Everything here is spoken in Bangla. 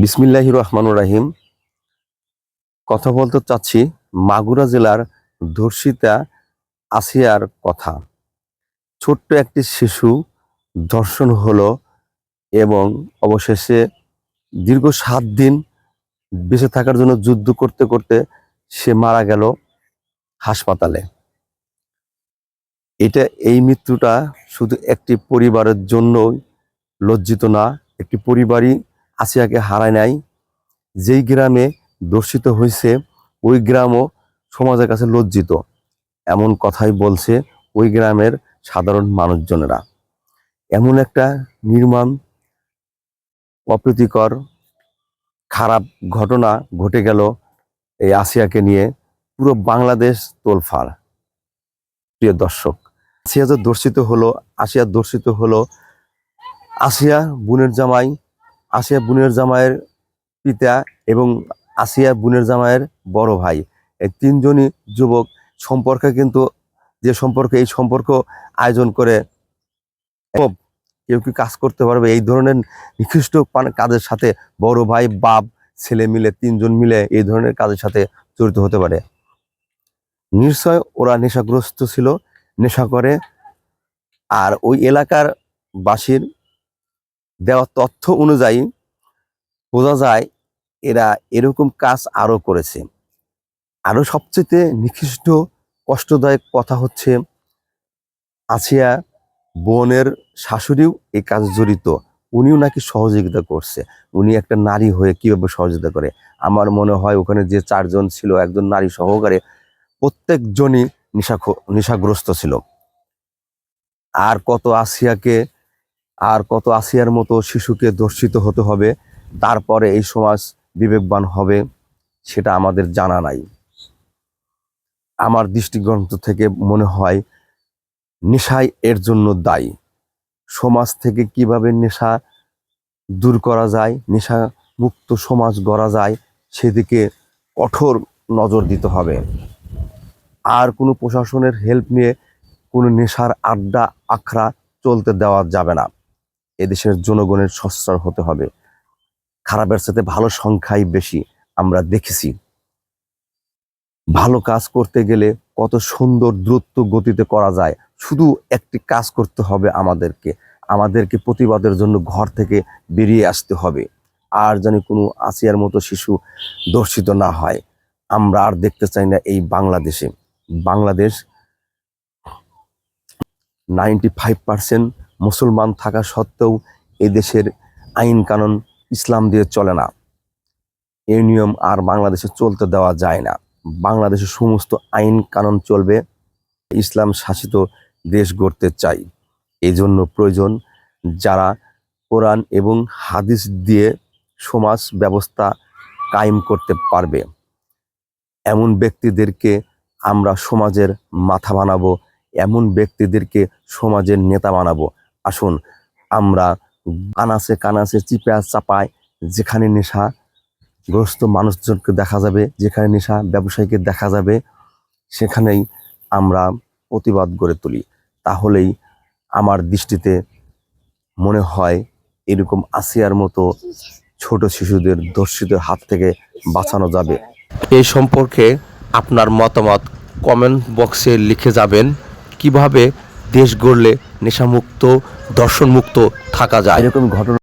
বিসমিল্লাহির রহমানুর রাহিম। কথা বলতে চাচ্ছি মাগুরা জেলার ধর্ষিতা আসিয়ার কথা। ছোট্ট একটি শিশু ধর্ষণ হলো এবং অবশেষে দীর্ঘ সাত দিন বেঁচে থাকার জন্য যুদ্ধ করতে করতে সে মারা গেল হাসপাতালে। এটা এই মৃত্যুটা শুধু একটি পরিবারের জন্যই লজ্জিত না, একটি পরিবারই আসিয়াকে হারায় নাই। যেই গ্রামে দর্শিত হয়েছে ওই গ্রামও সমাজের কাছে লজ্জিত। এমন কথাই বলছে ওই গ্রামের সাধারণ মানুষজনেরা। এমন একটা নির্মাণ, অপ্রীতিকর, খারাপ ঘটনা ঘটে গেল এই আসিয়াকে নিয়ে পুরো বাংলাদেশ তোলফাড়। প্রিয় দর্শক, আসিয়া যে দর্শিত হলো, আসিয়া দর্শিত হলো আসিয়া বুনের জামাই আসিয়া বুনের জামাইয়ের পিতা এবং আসিয়া বুনের জামাইয়ের বড় ভাই। এই তিনজনই যুবক সম্পর্কে কিন্তু, যে সম্পর্কে, এই সম্পর্ক আয়োজন করে কেউ কি কাজ করতে পারবে? এই ধরনের নিকৃষ্ট কাজের সাথে বড় ভাই, বাপ, ছেলে মিলে, তিনজন মিলে এই ধরনের কাজের সাথে জড়িত হতে পারে। নিশ্চয় ওরা নেশাগ্রস্ত ছিল, নেশা করে। আর ওই এলাকার বাসীর দেওয়া তথ্য অনুযায়ী বোঝা যায় এরা এরকম কাজ আরও করেছে। আরও সবচেয়ে নিকৃষ্ট, কষ্টদায়ক কথা হচ্ছে, আসিয়া বোনের শাশুড়িও এই কাজ জড়িত। উনিও নাকি সহযোগিতা করছে। উনি একটা নারী হয়ে কীভাবে সহযোগিতা করে? আমার মনে হয় ওখানে যে চারজন ছিল, একজন নারী সহকারে প্রত্যেকজনই নেশা নেশাগ্রস্ত ছিল। আর কত আসিয়াকে আর কত আসিয়ার মতো শিশুকে দর্শিত হতে হবে, তারপরে এই সমাজ বিবেকবান হবে, সেটা আমাদের জানা নাই। আমার দৃষ্টিগ্রন্থ থেকে মনে হয়, নেশাই এর জন্য দায়ী। সমাজ থেকে কীভাবে নেশা দূর করা যায় নেশা মুক্ত সমাজ গড়া যায়, সেদিকে কঠোর নজর দিতে হবে। আর কোনো প্রশাসনের হেল্প নিয়ে কোনো নেশার আড্ডা আখড়া চলতে দেওয়া যাবে না। এদেশের জনগণের সচ্ছল হতে হবে। খারাপের সাথে ভালো সংখ্যাই বেশি আমরা দেখেছি। ভালো কাজ করতে গেলে কত সুন্দর দ্রুত গতিতে করা যায়। শুধু একটি কাজ করতে হবে আমাদেরকে। আমাদেরকে প্রতিবাদের জন্য ঘর থেকে বেরিয়ে আসতে হবে। আর যেন কোনো আসিয়ার মতো শিশু দর্শিত না হয়। আমরা আর দেখতে চাই না এই বাংলাদেশে। বাংলাদেশ নাইনটি ফাইভ পার্সেন্ট মুসলমান থাকা সত্ত্বেও এই দেশের আইন কানুন ইসলাম দিয়ে চলে না। এই নিয়ম আর বাংলাদেশে চলতে দেওয়া যায় না। বাংলাদেশের সমস্ত আইন কানুন চলবে, ইসলাম শাসিত দেশ গড়তে চাই। এই জন্য প্রয়োজন যারা কোরআন এবং হাদিস দিয়ে সমাজ ব্যবস্থা কায়েম করতে পারবে। এমন ব্যক্তিদেরকে আমরা সমাজের মাথা বানাবো, এমন ব্যক্তিদেরকে সমাজের নেতা বানাবো। আসুন, আমরা আনাসে কানাসে চিপা চাপায় যেখানে নেশা, গ্রস্ত মানুষজনকে দেখা যাবে, যেখানে নেশা ব্যবসায়ীকে দেখা যাবে, সেখানেই আমরা প্রতিবাদ গড়ে তুলি। তাহলেই আমার দৃষ্টিতে মনে হয় এরকম আসিয়ার মতো ছোট শিশুদের দর্শিতের হাত থেকে বাঁচানো যাবে। এই সম্পর্কে আপনার মতামত কমেন্ট বক্সে লিখে যাবেন। কীভাবে দেশ গড়লে নেশামুক্ত দর্শনমুক্ত থাকা যায়। এরকম ঘটনা